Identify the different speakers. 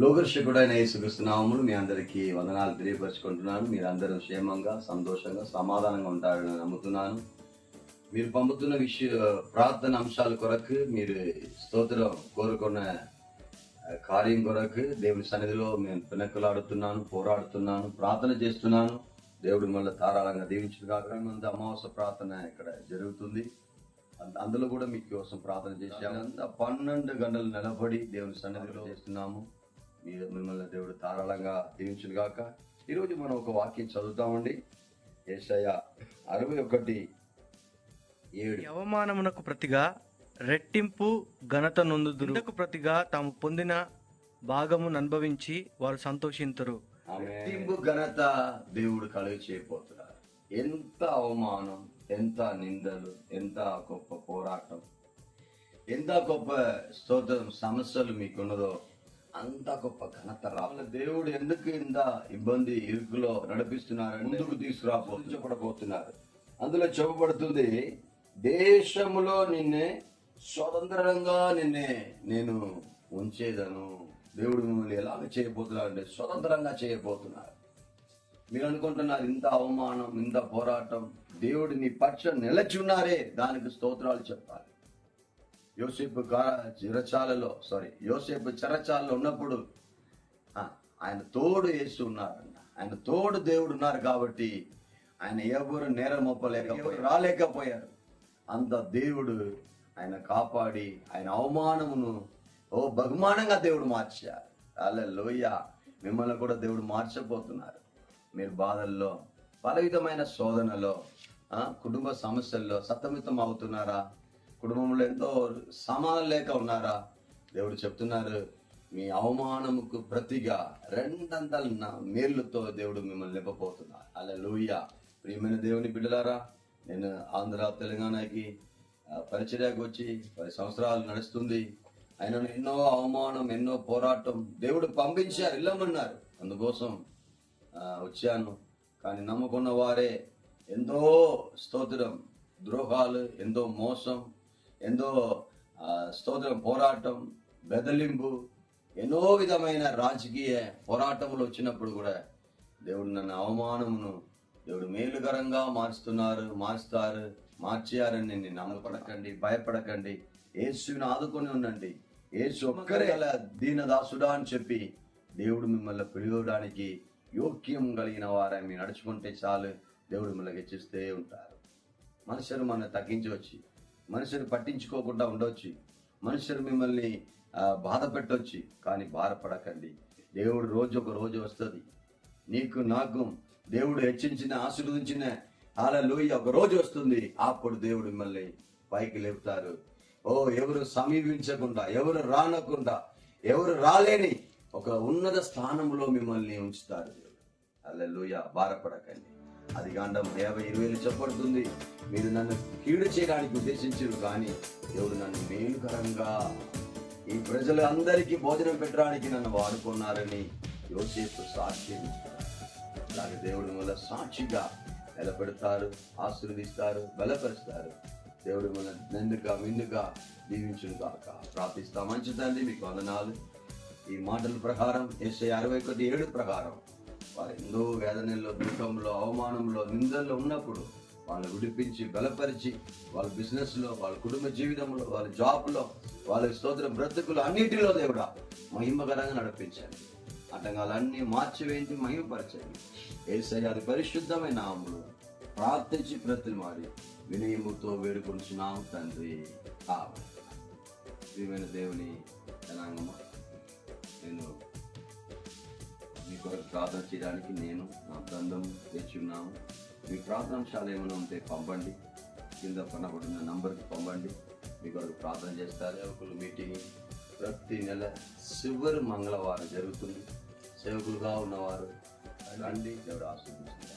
Speaker 1: లోకర్షకుడైన యేసుక్రీస్తునామములు మీ అందరికీ వందనాలు తెలియపరచుకుంటున్నాను. మీరందరూ క్షేమంగా సంతోషంగా సమాధానంగా ఉంటారని నమ్ముతున్నాను. మీరు పంపుతున్న విషయ ప్రార్థన అంశాల కొరకు మీరు స్తోత్రం కోరుకున్న కార్యం కొరకు దేవుని సన్నిధిలో నేను పినక్కలాడుతున్నాను పోరాడుతున్నాను ప్రార్థన చేస్తున్నాను. దేవుడు మళ్ళీ ధారాళంగా దీవించిన కాక మంది అమావాస్య ప్రార్థన ఇక్కడ జరుగుతుంది. అందులో కూడా మీ కోసం ప్రార్థన చేశాము పన్నెండు గంటలు నిలబడి దేవుని సన్నిధిలో చేస్తున్నాము. మీరు మిమ్మల్ని దేవుడు ధారాళంగా దీవించును గాక. ఈరోజు మనం ఒక వాక్యం చదువుతామండి. ఏషయ అరవై ఒకటి ఏడు.
Speaker 2: అవమానమునకు ప్రతిగా రెట్టింపు ఘనత నొందుదురు. ఇంతకు ప్రతిగా తాము పొందిన భాగమును అనుభవించి వారు సంతోషింతురు.
Speaker 1: రెట్టింపు ఘనత దేవుడు కలుగు చేయబోతున్నారు. ఎంత అవమానం ఎంత నిందలు ఎంత గొప్ప పోరాటం ఎంత గొప్ప స్తోత్రం సమస్యలు మీకున్నదో అంత గొప్ప ఘనత రావాలి దేవుడు ఎందుకు ఇంత ఇబ్బంది ఇరుకులో నడిపిస్తున్నారని ముందుకు తీసుకురాబోతున్నారు. అందులో చెప్పబడుతుంది దేశములో నిన్నే స్వతంత్రంగా నిన్నే నేను ఉంచేదను. దేవుడు మిమ్మల్ని ఎలాగ చేయబోతున్నారు అంటే స్వతంత్రంగా చేయబోతున్నారు. మీరు అనుకుంటున్నారు ఇంత అవమానం ఇంత పోరాటం దేవుడు నీ పక్షం నిలచి ఉన్నారే దానికి స్తోత్రాలు చెప్పాలి. యోసేపు చిరచాలలో సారీ యోసేపు చిరచాలలో ఉన్నప్పుడు ఆ, ఆయన తోడు వేసి ఉన్నారంట ఆయన తోడు దేవుడు ఉన్నారు కాబట్టి ఆయన ఎవరు నేరం మొప్పలేకపోయారు రాలేకపోయారు. అంత దేవుడు ఆయన కాపాడి ఆయన అవమానమును ఓ బహుమానంగా దేవుడు మార్చారు. అలా లోయ మిమ్మల్ని కూడా దేవుడు మార్చబోతున్నారు. మీరు బాధల్లో పలవిధమైన శోధనలో ఆ, కుటుంబ సమస్యల్లో సతమితం అవుతున్నారా కుటుంబంలో ఎంతో సమానం లేక ఉన్నారా? దేవుడు చెప్తున్నారు మీ అవమానముకు ప్రతిగా రెండంతల మేర్లతో మేలుతో దేవుడు మిమ్మల్ని నింపబోతున్నారు అలా లూయ ప్రియమైన దేవుని బిడ్డలారా నేను ఆంధ్ర తెలంగాణకి పరిచర్యకు వచ్చి పది సంవత్సరాలు నడుస్తుంది. ఆయన ఎన్నో అవమానం ఎన్నో పోరాటం దేవుడు పంపించారు వెళ్ళమన్నారు అందుకోసం వచ్చాను. కానీ నమ్ముకున్న వారే ఎంతో స్తోత్రం ద్రోహాలు ఎంతో మోసం ఎంతో ఆ, స్తోత్రం పోరాటం బెదలింపు ఎన్నో విధమైన రాజకీయ పోరాటములు వచ్చినప్పుడు కూడా దేవుడు నన్ను అవమానమును దేవుడు మేలుకరంగా మారుస్తున్నారు మారుస్తారు మార్చారని నేను నమ్మపడకండి భయపడకండి. ఏసుని ఆదుకొని ఉండండి. ఏసు ఒక్కరే అలా దీనదాసుడా అని చెప్పి దేవుడు మిమ్మల్ని పిలువడానికి యోగ్యం కలిగిన వారని మీరు నడుచుకుంటే చాలు. దేవుడు మిమ్మల్ని హెచ్చిస్తే ఉంటారు. మనుషులు మన తగ్గించవచ్చు. మనుషులు పట్టించుకోకుండా ఉండవచ్చు మనుషులు మిమ్మల్ని బాధ పెట్టవచ్చు కానీ బాధపడకండి. దేవుడు రోజు ఒక రోజు వస్తుంది. నీకు నాకు దేవుడు హెచ్చించిన ఆశీర్వదించిన అలా లోయ ఒక రోజు వస్తుంది. అప్పుడు దేవుడు మిమ్మల్ని పైకి లేపుతారు. ఓ ఎవరు సమీపించకుండా ఎవరు రానకుండా ఎవరు రాలేని ఒక ఉన్నత స్థానంలో మిమ్మల్ని ఉంచుతారు దేవుడు. అలా లోయ బాధపడకండి. అది కాండం యాభై ఇరవైలు చెప్పబడుతుంది. మీరు నన్ను కీడు చేయడానికి ఉద్దేశించరు కానీ దేవుడు నన్ను మేలుకరంగా ఈ ప్రజలు అందరికీ భోజనం పెట్టడానికి నన్ను వాడుకున్నారని యోసేపు సాక్షి అలాగే దేవుడు వల్ల సాక్షిగా నిలబెడతారు ఆశీర్వదిస్తారు బలపరుస్తారు. దేవుడు మన నిండుగా విందుగా దీవించును కాక ప్రార్థిస్తా. మంచి తండ్రి మీకు వందనాలు. ఈ మాటల ప్రకారం ఎస్ఐ అరవై ఒకటి ఏడు ప్రకారం వారు ఎన్నో వేదనల్లో దుఃఖంలో అవమానంలో నిందల్లో ఉన్నప్పుడు వాళ్ళు విడిపించి బలపరిచి వాళ్ళ బిజినెస్లో వాళ్ళ కుటుంబ జీవితంలో వాళ్ళ జాబ్లో వాళ్ళ స్తోత్ర బ్రతుకులు అన్నిటిలో దేవుడా మహిమకరంగా నడిపించండి. ఆటంకాలన్నీ మార్చివేయించి మహిమపరచండి. ఏసై అది పరిశుద్ధమైన ఆములు ప్రార్థించి ప్రతి మారి వినయముతో వేడుకొంచున్నాం తండ్రి. ఆమెన్. ప్రియమైన దేవుని జనాంగమా నేను మీ కొరకు ప్రార్థన చేయడానికి నేను నా బృందం తెచ్చి ఉన్నాము మీ ప్రార్థనాంశాలు ఏమైనా ఉంటే పంపండి. కింద పనబడిన నంబర్కి పంపండి. మీ కొరకు ప్రార్థన చేస్తారు. సేవకులు మీటింగ్ ప్రతి నెల చివరి మంగళవారం జరుగుతుంది. సేవకులుగా ఉన్నవారు రండి. దేవుడు ఆశీర్వదిస్తున్నారు